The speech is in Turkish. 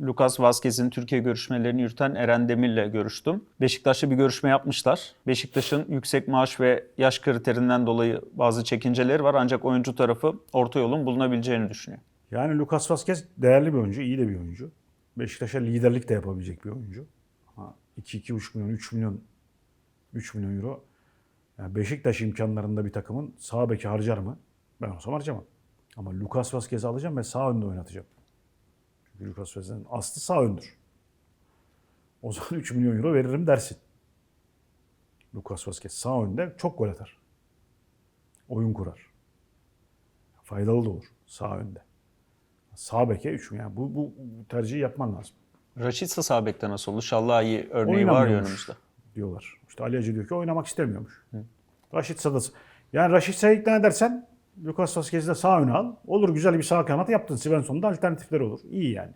Lucas Vazquez'in Türkiye görüşmelerini yürüten Eren Demir'le görüştüm. Beşiktaş'ta bir görüşme yapmışlar. Beşiktaş'ın yüksek maaş ve yaş kriterinden dolayı bazı çekinceleri var ancak oyuncu tarafı orta yolun bulunabileceğini düşünüyor. Yani Lucas Vazquez değerli bir oyuncu, iyi de bir oyuncu. Beşiktaş'a liderlik de yapabilecek bir oyuncu. Ama 2-2,5 milyon, 3 milyon 3 milyon euro. Yani Beşiktaş imkanlarında bir takımın sağ beki harcar mı? Ben olsam harcamam. Ama Lucas Vazquez'i alacağım ve sağ önde oynatacağım. Vazquez'in aslı sağ öndür. O zaman 3 milyon euro veririm dersin. Lucas Vazquez sağ önde çok gol atar. Oyun kurar. Faydalı da olur sağ önde. Sağ beke 3 yani bu, bu, tercihi yapman lazım. Raşitsa sağ bekte nasıl olur? Şallahi örneği var ya önümüzde. diyorlar. İşte Ali Hacı diyor ki oynamak istemiyormuş. Raşit Sadas. Yani Raşit Say'ı ikna edersen Lucas Vazquez'i de sağ öne al. Olur güzel bir sağ kanat yaptın. Svensson'da alternatifleri olur. İyi yani.